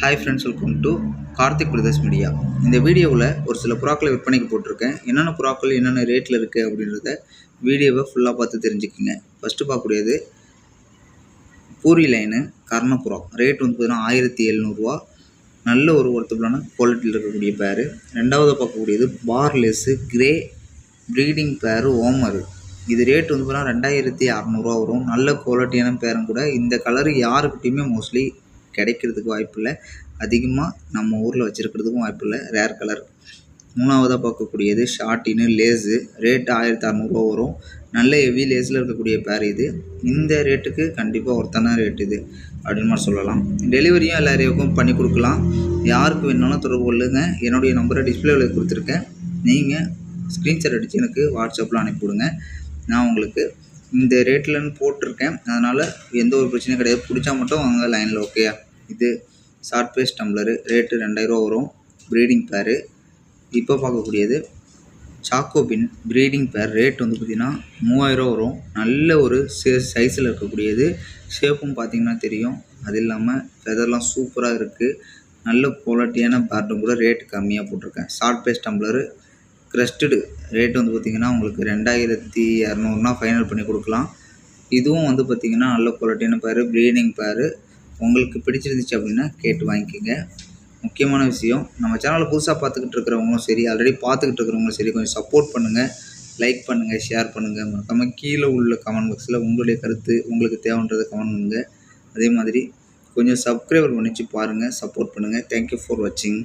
Hi friends welcome to Karthik Pradesh media இந்த வீடியோவில் ஒரு சில புறாக்களை விற்பனைக்கு போட்டிருக்கேன். என்னென்ன புறாக்கள் என்னென்ன ரேட்டில் இருக்குது அப்படின்றத வீடியோவை ஃபுல்லாக பார்த்து தெரிஞ்சுக்கோங்க. ஃபஸ்ட்டு பார்க்கக்கூடியது பூரி லைனு கர்ணபுறா ரேட் வந்து பார்த்தீங்கன்னா ஆயிரத்தி எழுநூறுவா. நல்ல ஒரு ஒருத்தபிளான குவாலிட்டியில் இருக்கக்கூடிய பேரு ரெண்டாவது பார்க்கக்கூடியது பார்லெஸ்ஸு கிரே ப்ரீடிங் பேரு ஓமரு இது ரேட் வந்து பார்த்தீங்கன்னா ரெண்டாயிரத்தி அறநூறுவா வரும். நல்ல குவாலிட்டியான பேரும் கூட. இந்த கலரு யாருக்கிட்டையுமே மோஸ்ட்லி கிடைக்கிறதுக்கு வாய்ப்பில்லை. அதிகமாக நம்ம ஊரில் வச்சுருக்கிறதுக்கும் வாய்ப்பில்லை. ரேர் கலர் மூணாவதாக பார்க்கக்கூடியது ஷார்ட்டின்னு லேஸு. ரேட்டு ஆயிரத்தி அறநூறுவா வரும். நல்ல ஹெவி லேஸில் இருக்கக்கூடிய பேர் இது. இந்த ரேட்டுக்கு கண்டிப்பாக ஒருத்தான ரேட் இது அப்படின்னு மாதிரி சொல்லலாம். டெலிவரியும் எல்லாரையும் பண்ணி கொடுக்கலாம். யாருக்கு வேணாலும் தொடர்பு கொள்ளுங்கள் என்னுடைய நம்பரை டிஸ்பிளேவில் கொடுத்துருக்கேன். நீங்கள் ஸ்க்ரீன்ஷாட் அடித்து எனக்கு வாட்ஸ்அப்பில் அனுப்பிவிடுங்க. நான் உங்களுக்கு இந்த ரேட்லன்னு போட்டிருக்கேன். அதனால் எந்த ஒரு பிரச்சனையும் கிடையாது. பிடிச்சா மட்டும் வாங்க லைனில் ஓகேயா இது ஷார்ட் பேஸ் டம்ளரு ரேட்டு ரெண்டாயிரரூவா வரும். ப்ரீடிங் பேரு இப்போ பார்க்கக்கூடியது சாக்கோபின் ப்ரீடிங் பேர் ரேட் வந்து பார்த்திங்கன்னா மூவாயிரரூவா வரும். நல்ல ஒரு சே சைஸில் இருக்கக்கூடியது. ஷேப்பும் பார்த்திங்கன்னா தெரியும். அது இல்லாமல் ஃபெதர்லாம் சூப்பராக இருக்குது நல்ல குவாலிட்டியான பேர்டும் கூட ரேட் கம்மியாக போட்டிருக்கேன். Short face tumbler crested rate வந்து பார்த்திங்கன்னா உங்களுக்கு ரெண்டாயிரத்தி இரநூறுனா ஃபைனல் பண்ணி கொடுக்கலாம். இதுவும் வந்து பார்த்திங்கன்னா நல்ல குவாலிட்டியான பேர் ப்ரீடிங் பேர் உங்களுக்கு பிடிச்சிருந்துச்சு அப்படின்னா கேட்டு வாங்கிக்கோங்க. முக்கியமான விஷயம் நம்ம சேனலை புதுசாக பார்த்துக்கிட்டு இருக்கிறவங்களும் சரி ஆல்ரெடி பார்த்துக்கிட்டு இருக்கிறவங்களும் சரி கொஞ்சம் சப்போர்ட் பண்ணுங்கள் லைக் பண்ணுங்கள் ஷேர் பண்ணுங்கள் மறக்காமல் கீழே உள்ள கமெண்ட் பாக்ஸில் உங்களுடைய கருத்து உங்களுக்கு தேவைன்றதை கமெண்ட் பண்ணுங்கள் அதே மாதிரி கொஞ்சம் சப்ஸ்கிரைபர் பண்ணிச்சு பாருங்கள் சப்போர்ட் பண்ணுங்கள் தேங்க்யூ ஃபார் வாட்சிங்